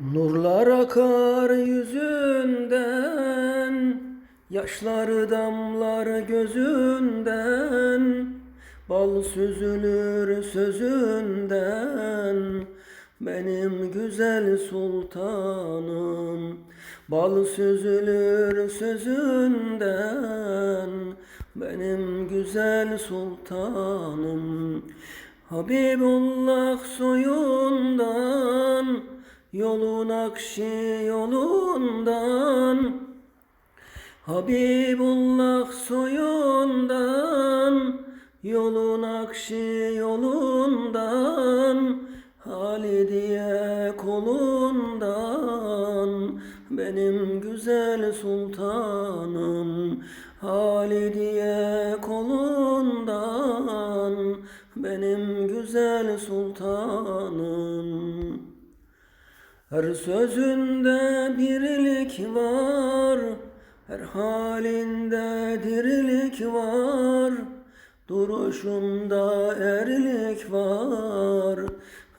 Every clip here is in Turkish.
Nurlar akar yüzünden, yaşları damlar gözünden, bal süzülür sözünden, benim güzel sultanım. Bal süzülür sözünden, benim güzel sultanım. Habibullah soyundan, Yolun akşi yolundan Habibullah soyundan Yolun akşi yolundan Halidiye kolundan Benim güzel sultanım Halidiye kolundan Benim güzel sultanım her sözünde birlik var, her halinde dirilik var, duruşunda erlik var.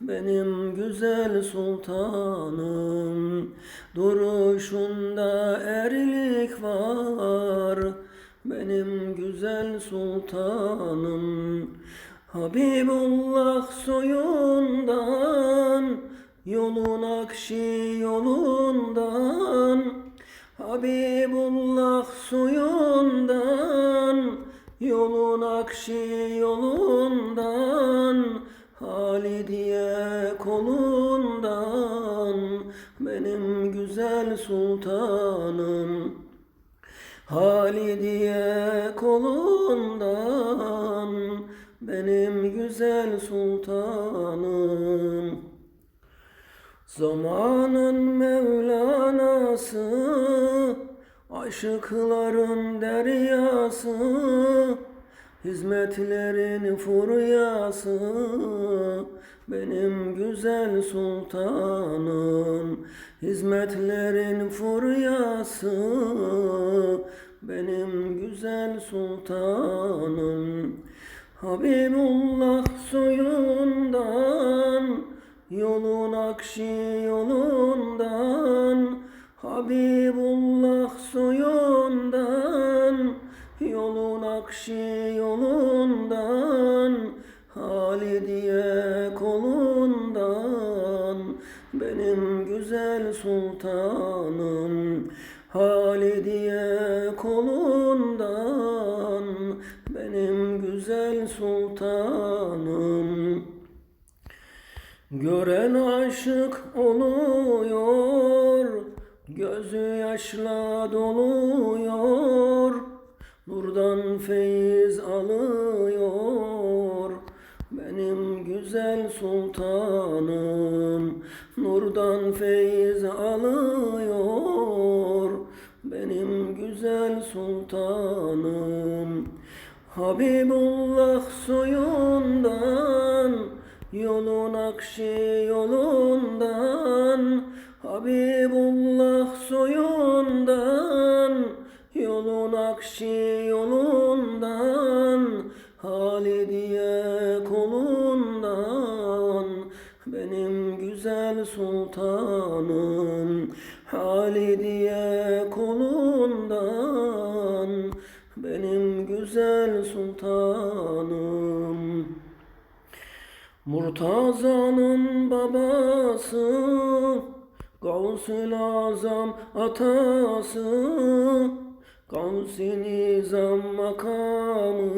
Benim güzel sultanım, duruşunda erlik var. Benim güzel sultanım, Habibullah soyundan, Yolun akşi yolundan Habibullah suyundan. Yolun akşi yolundan Halidiye kolundan. Benim güzel sultanım Halidiye kolundan. Benim güzel sultanım Zamanın Mevlanası, aşıkların deryası, hizmetlerin furyası, benim güzel sultanım. Hizmetlerin furyası, benim güzel sultanım. Habibullah soyundan, Yolun akşi yolundan Habibullah soyundan. Yolun akşi yolundan Halidiye kolundan. Benim güzel sultanım Halidiye kolundan. Benim güzel sultanım Gören aşık oluyor, gözü yaşla doluyor, nurdan feyiz alıyor. Benim güzel sultanım, nurdan feyiz alıyor. Benim güzel sultanım, Habibullah soyundan, Yolun akşi yolundan Habibullah soyundan. Yolun akşi yolundan Halidiye kolundan. Benim güzel sultanım Halidiye kolundan. Benim güzel sultanım Murtaza'nın babası, Gavs-ı Azam atası, Gavs-i Nizam makamı,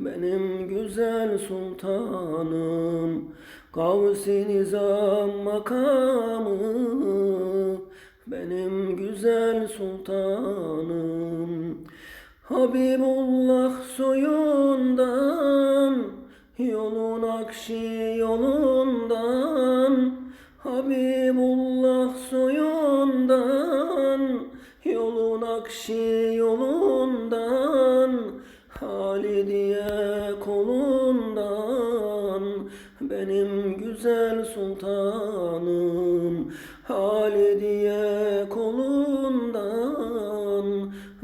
benim güzel sultanım. Gavs-i Nizam makamı, benim güzel sultanım. Habibullah soyundan, Akşi yolundan Habibullah soyundan Yolun akşi yolundan Halidiye kolundan Benim güzel sultanım Halidiye kolundan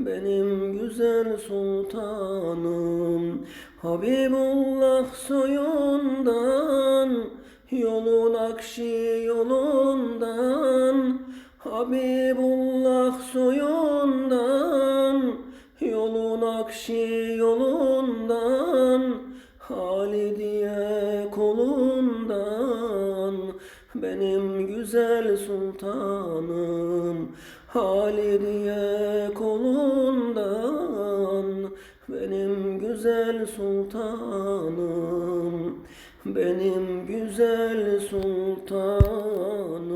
Benim güzel sultanım. Habibullah soyundan Yolun akşi yolundan. Habibullah soyundan Yolun akşi yolundan. Halidiye kolundan Benim güzel sultanım Halidiye kolundan Benim güzel sultanım Benim güzel sultanım